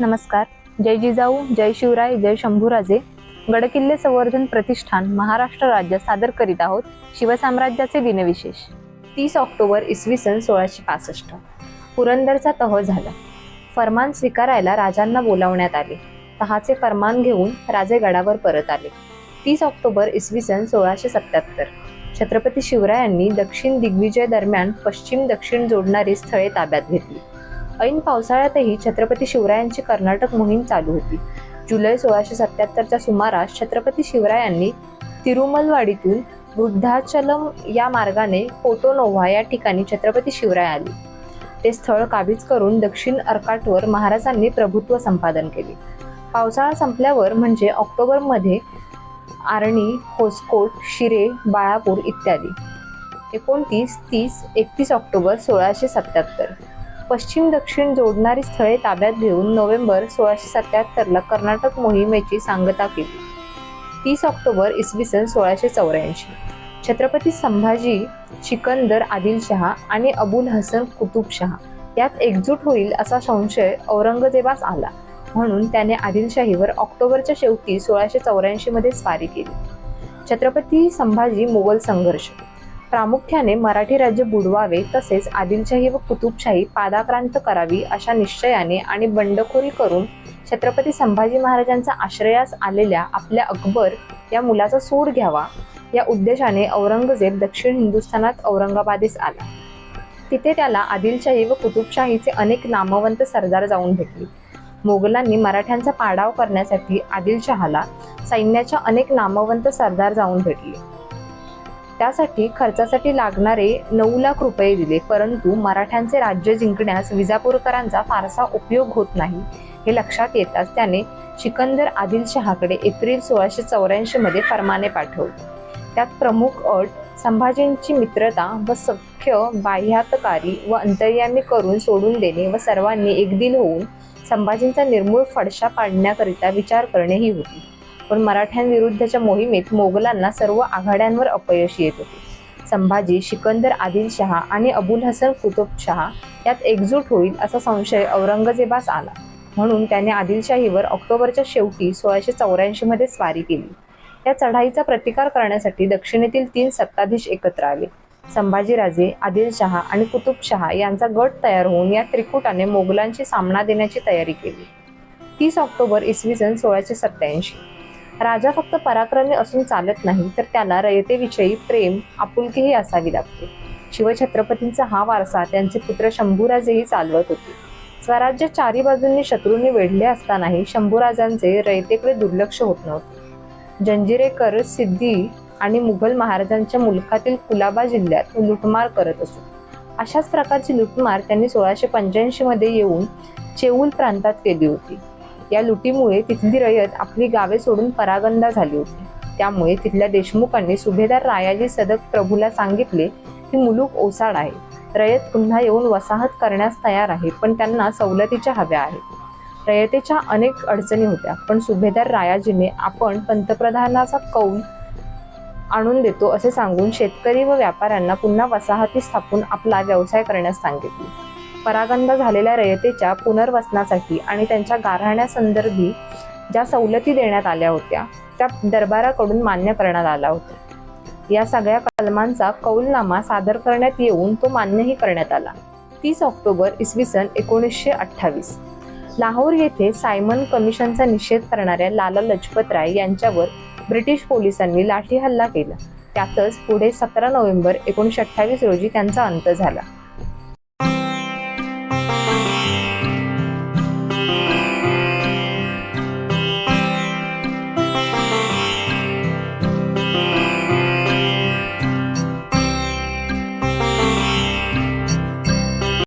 नमस्कार. जय जिजाऊ जय शिवराय जय शंभूराजे. गडकिल्ले संवर्धन प्रतिष्ठान महाराष्ट्र राज्य सादर करीत आहोत शिवसाम्राज्याचे दिनविशेष. तीस ऑक्टोबर इसवी सन सोळाशे पासष्ट. पुरंदरचा तह झाला. फरमान स्वीकारायला राजांना बोलावण्यात आले. तहाचे फरमान घेऊन राजे गडावर परत आले. तीस ऑक्टोबर इसवी सन सोळाशे सत्याहत्तर छत्रपती शिवरायांनी दक्षिण दिग्विजय दरम्यान पश्चिम दक्षिण जोडणारी स्थळे ताब्यात घेतली. ऐन पावसाळ्यातही छत्रपती शिवरायांची कर्नाटक मोहीम चालू होती. जुलै सोळाशे सत्याहत्तरच्या सुमारास छत्रपती शिवरायांनी तिरुमलवाडीतून वृद्धाचलम या मार्गाने पोटोनोव्हा या ठिकाणी छत्रपती शिवराय आले. ते स्थळ काबीज करून दक्षिण अर्काटवर महाराजांनी प्रभुत्व संपादन केले. पावसाळा संपल्यावर म्हणजे ऑक्टोबरमध्ये आर्णी होसकोट शिरे बाळापूर इत्यादी. एकोणतीस तीस एकतीस ऑक्टोबर सोळाशे सत्याहत्तर. पश्चिम दक्षिण जोडणारी स्थळे ताब्यात घेऊन नोव्हेंबर सोळाशे सत्याहत्तरला कर्नाटक मोहिमेची सांगता केली. तीस ऑक्टोबर इसवी सन सोळाशे चौऱ्याऐंशी. छत्रपती संभाजी सिकंदर आदिलशहा आणि अबुल हसन कुतुबशहा यात एकजूट होईल असा संशय औरंगजेबास आला म्हणून त्याने आदिलशाहीवर ऑक्टोबरच्या शेवटी सोळाशे चौऱ्याऐंशीमध्ये स्वारी केली. छत्रपती संभाजी मोगल संघर्ष. प्रामुख्याने मराठी राज्य बुडवावे तसेच आदिलशाही व कुतुबशाही पादाक्रांत करावी अशा निश्चयाने आणि बंडखोरी करून छत्रपती संभाजी महाराजांचा आश्रयास आलेल्या आपल्या अकबर या मुलाचा सूड घ्यावा या उद्देशाने औरंगजेब दक्षिण हिंदुस्थानात औरंगाबादेस आला. तिथे त्याला आदिलशाही व कुतुबशाहीचे अनेक नामवंत सरदार जाऊन भेटले. मोगलांनी मराठ्यांचा पाडाव करण्यासाठी आदिलशहाला सैन्याच्या अनेक नामवंत सरदार जाऊन भेटले. त्यासाठी खर्चासाठी लागणारे नऊ लाख रुपये दिले परंतु मराठ्यांचे राज्य जिंकण्यास विजापूरकरांचा फारसा उपयोग होत नाही हे लक्षात येताच त्याने सिकंदर आदिलशहाकडे एप्रिल सोळाशे चौऱ्याऐंशी मध्ये फरमाने पाठवले. त्यात प्रमुख अट संभाजींची मित्रता व सख्य बाह्यातकारी व अंतर्यामी करून सोडून देणे व सर्वांनी एकदिल होऊन संभाजींचा निर्मूळ फडशा पाडण्याकरिता विचार करणे ही होती. पण मराठ्यांविरुद्धच्या मोहिमेत मोगलांना सर्व आघाड्यांवर अपयश येत होते. संभाजी सिकंदर आदिलशहा आणि अबुल हसन कुतुबशहा यात एकजूट होईल असा संशय औरंगजेबास आला. म्हणून त्याने आदिलशाहीवर ऑक्टोबरच्या शेवटी सोळाशे चौऱ्याऐंशीमध्ये स्वारी केली. या चढाईचा प्रतिकार करण्यासाठी दक्षिणेतील तीन सत्ताधीश एकत्र आले. संभाजीराजे आदिलशहा आणि कुतुबशहा यांचा गट तयार होऊन या त्रिकुटाने मोगलांशी सामना देण्याची तयारी केली. तीस ऑक्टोबर इसवी सन सोळाशे सत्याऐंशी राजा फक्त पराक्रमी असून चालत नाही तर त्याला रयतेविषयी प्रेम आपुलकीही असावी लागते. शिवछत्रपतींचा हा वारसा त्यांचे पुत्र शंभूराजेही चालवत होते. स्वराज्य चारी बाजूंनी शत्रूंनी वेढले असतानाही शंभूराजांचे रयतेकडे दुर्लक्ष होत नव्हते. जंजिरेकर सिद्धी आणि मुघल महाराजांच्या मुलखातील कुलाबा जिल्ह्यात लुटमार करत असत. अशाच प्रकारची लुटमार त्यांनी सोळाशे पंच्याऐंशी मध्ये येऊन चेऊल प्रांतात केली होती. या लुटीमुळे तिथली रयत आपली गावे सोडून परागंदा झाली होती. त्यामुळे तिथल्या देशमुखांनी सुभेदार रायाजी सदक प्रभूला सांगितले की मुलूक ओसाड आहे. रयत पुन्हा येऊन वसाहत करण्यास तयार आहे पण त्यांना सवलतीच्या हव्या आहेत. रयतेच्या अनेक अडचणी होत्या पण सुभेदार रायाजीने आपण पंतप्रधानाचा कौल आणून देतो असे सांगून शेतकरी व व्यापाऱ्यांना पुन्हा वसाहती स्थापून आपला व्यवसाय करण्यास सांगितले. परागंध झालेल्या रयतेच्या पुनर्वसनासाठी आणि त्यांच्या गारहाण्यासंदर्भी ज्या सवलती देण्यात आल्या होत्या त्या दरबाराकडून मान्य करण्यात आला होता. या सगळ्या कलमांचा कौलनामा सादर करण्यात येऊन तो मान्यही करण्यात आला. तीस ऑक्टोबर इसवी सन एकोणीसशे अठ्ठावीस. लाहोर येथे सायमन कमिशनचा निषेध करणाऱ्या लाला लजपत राय यांच्यावर ब्रिटिश पोलिसांनी लाठी हल्ला केला. त्यातच पुढे सतरा नोव्हेंबर एकोणीसशे अठ्ठावीस रोजी त्यांचा अंत झाला.